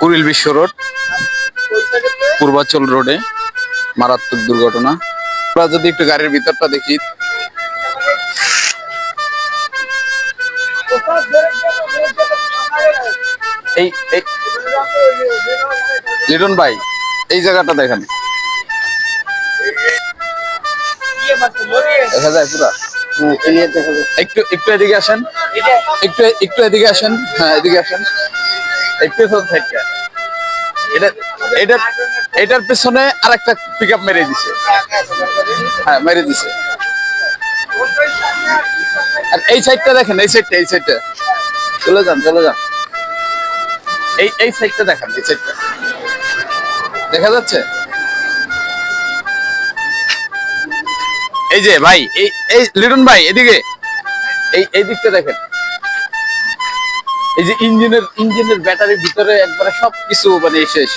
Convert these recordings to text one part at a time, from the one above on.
কুড়িল বিশ্ব রোড, পূর্বাচল রোডে মারাত্মক দুর্ঘটনা। আমরা যদি একটু গাড়ির ভিতরটা দেখি। এই লিটন ভাই, এই জায়গাটা দেখেন। দেখা যায় পুরা। একটু একটু এদিকে আসেন। একটু একটু এদিকে আসেন। হ্যাঁ এদিকে আসেন। সাইডটা এটা এটা এটার পেছনে আর একটা পিক আপ মেরে দিছে। হ্যাঁ মেরে দিছে। আর এই সাইডটা দেখেন, এই সাইডটা এই সাইডটা চলে যান চলে যান। এই এই সাইডটা দেখেন, এই সাইডটা দেখা যাচ্ছে? এই যে, ভাই, এই এই লিটন ভাই, এদিকে। এই এই দিকটা দেখেন। এই যে ইঞ্জিনের ইঞ্জিনের ব্যাটারির ভিতরে একবারে সবকিছু মানে শেষ।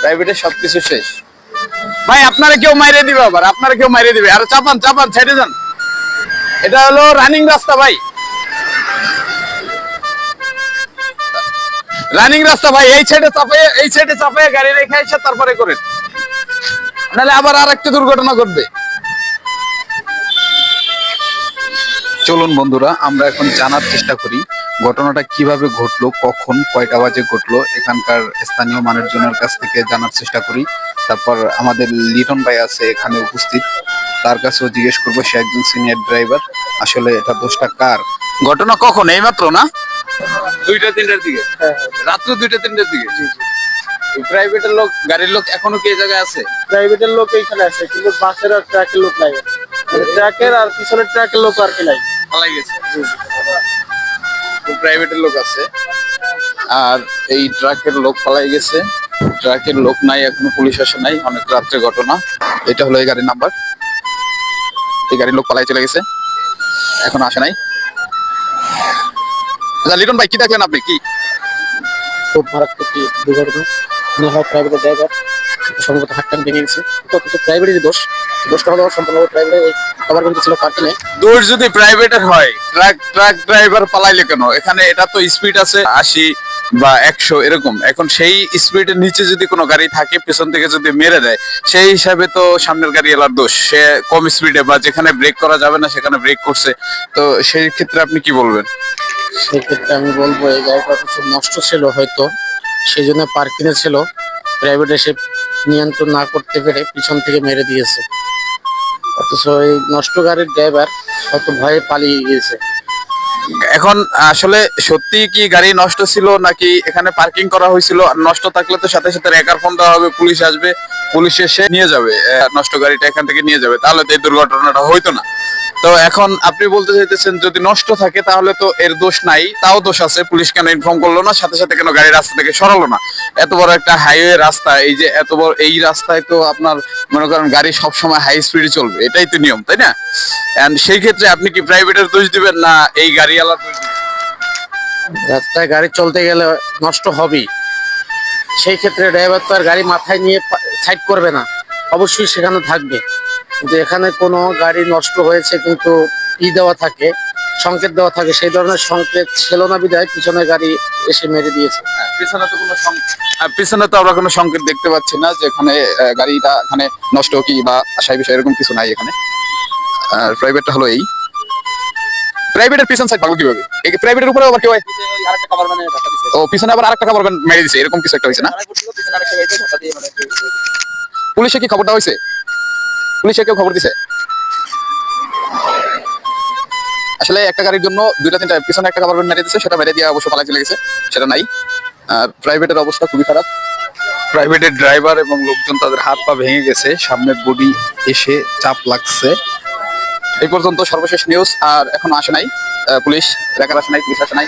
প্রাইভেটের সবকিছু শেষ। ভাই, আপনারা কেউ মাইরে দিবে আবার, আপনারা কেউ মাইরে দিবে। আর চাপান চাপান ছেড়ে যান। এটা হলো রানিং রাস্তা, ভাই। রানিং রাস্তা, ভাই, এই সাইডে চাপাই এই সাইডে চাপাই গাড়ি রেখে এসে তারপরে করেন। নাহলে আবার আর একটা দুর্ঘটনা ঘটবে। চলুন বন্ধুরা, আমরা এখন জানার চেষ্টা করি। ঘটনাটা কীভাবে ঘটলো কখন কয়টা বাজে ঘটলো এখানকার স্থানীয় মানুষজনের কাছ থেকে জানার চেষ্টা করি। তারপর আমাদের লিটন ভাই আছে এখানে উপস্থিত। তার কাছেও জিজ্ঞেস করব সে একজন সিনিয়র ড্রাইভার আসলে এটা দোষটা কার? ঘটনা কখন? এইমাত্র না? দুইটা তিনটার দিকে। রাত্র দুইটা তিনটার দিকে। প্রাইভেটের লোক গাড়ির লোক এখনও কি জায়গায় আছে? প্রাইভেটের লোক এইখানে আছে কিন্তু বাসের আর ট্রাকের লোক নাই। মানে ট্রাকের আর পিছনের ট্রাকের লোক আর কি নাই। পালাই গেছে। প্রাইভেটের লোক আছে। আর এই ট্রাকের লোক পালাই গেছে। ট্রাকের লোক নাই, এখনও পুলিশ আসে নাই। অনেক রাত্রে ঘটনা। এটা হলো এই গাড়ির নাম্বার এই গাড়ির লোক পালাই চলে গেছে। এখনও আসে নাই। আচ্ছা লিটন ভাই, কি দেখলেন আপনি? কি? খুব মারাত্মক দুর্ঘটনা। সম্ভবত হাতটান ভেঙে গেছে। তো কিছু প্রাইভেটেরই দোষ। দোষটা হলো সম্পূর্ণ প্রাইভেটের কভার করতে ছিল পার্টি নেই দোষ যদি প্রাইভেটের হয় ট্রাক ট্রাক ড্রাইভার পালাইলে কেন? এখানে এটা তো স্পিড আছে আশি বা একশো এরকম। এখন সেই স্পিডের নিচে যদি কোনো গাড়ি থাকে পেছন থেকে যদি মেরে দেয় সেই হিসাবে তো সামনের গাড়ি এলার দোষ। সে কম স্পিডে বা যেখানে ব্রেক করা যাবে না সেখানে ব্রেক করছে। তো সেই ক্ষেত্রে আপনি কি বলবেন? সেক্ষেত্রে আমি বলব এই গাড়িটা কিছু নষ্ট ছিল হয়তো। সেই জন্য পার্কিংয়ে ছিল প্রাইভেট এসে নিয়ন্ত্রণ না করতে পেরে পিছন থেকে মেরে দিয়েছে। অথচ এই নষ্ট গাড়ির ড্রাইভার হয়তো ভয়ে পালিয়ে গিয়েছে। এখন আসলে সত্যি কি গাড়ি নষ্ট ছিল নাকি এখানে পার্কিং করা হয়েছিল? আর নষ্ট থাকলে তো সাথে সাথে রেকার ফোন দেওয়া হবে, পুলিশ আসবে, পুলিশ এসে নিয়ে যাবে। নষ্ট গাড়িটা এখান থেকে নিয়ে যাবে। তাহলে তো এই দুর্ঘটনাটা হইতো না। তো এখন আপনি বলতে চাইতেছেন, যদি নষ্ট থাকে তাহলে তো এর দোষ নাই। তাও দোষ আছে, পুলিশ কেন ইনফর্ম করল না? সাথে সাথে কেন গাড়ি রাস্তা থেকে সরালো না? এত বড় একটা হাইওয়ে রাস্তা, এই যে এত বড়, এই রাস্তায় তো আপনার মনে করেন গাড়ি সবসময় হাই স্পিডে চলবে। এটাই তো নিয়ম, তাই না? এন্ড সেই ক্ষেত্রে আপনি কি প্রাইভেটের দোষ দিবেন না এই গাড়িওয়ালার দোষ রাস্তায় গাড়ি চলতে গেলে নষ্ট হবেই। সেই ক্ষেত্রে ড্রাইভার তো আর গাড়ি মাথায় নিয়ে সাইড করবে না। অবশ্যই সেখানে থাকবে। কিন্তু এখানে কোনো গাড়ি নষ্ট হয়েছে কিন্তু ই দেওয়া থাকে সংকেত দেওয়া থাকে সেই ধরনের সংকেত ছিল না বিদায় পিছনে গাড়ি এসে মেরে দিয়েছে। পিছনে তো কোনো সং- পিছনে তো আমরা কোনো সংকেত দেখতে পাচ্ছি না যে এখানে গাড়িটা এখানে নষ্ট কি বা আশাই বিষয় এরকম কিছু নাই এখানে। আর প্রাইভেটটা হলো এই। প্রাইভেটের পিছন সাইড ভালো কীভাবে? এই প্রাইভেটের উপরে আবার কেউ ও পিছনে আবার আরেকটা খবর মেরে দিছে এরকম কিছু একটা হয়েছে না? পুলিশে কি খবরটা হয়েছে? পুলিশে কেউ খবর দিছে। আসলে একটা গাড়ির জন্য দুইটা তিনটা পিছনে একটা খবর মেরে দিছে সেটা মেরে দিয়ে অবশ্য পালাই চলে গেছে সেটা নাই। প্রাইভেটের অবস্থা খুবই খারাপ। প্রাইভেটের ড্রাইভার এবং লোকজন তাদের হাত পা ভেঙে গেছে সামনের বডি এসে চাপ লাগছে। এই পর্যন্ত সর্বশেষ নিউজ আর এখন আসে নাই। পুলিশ রেকার আসে নাই পুলিশ আসে নাই।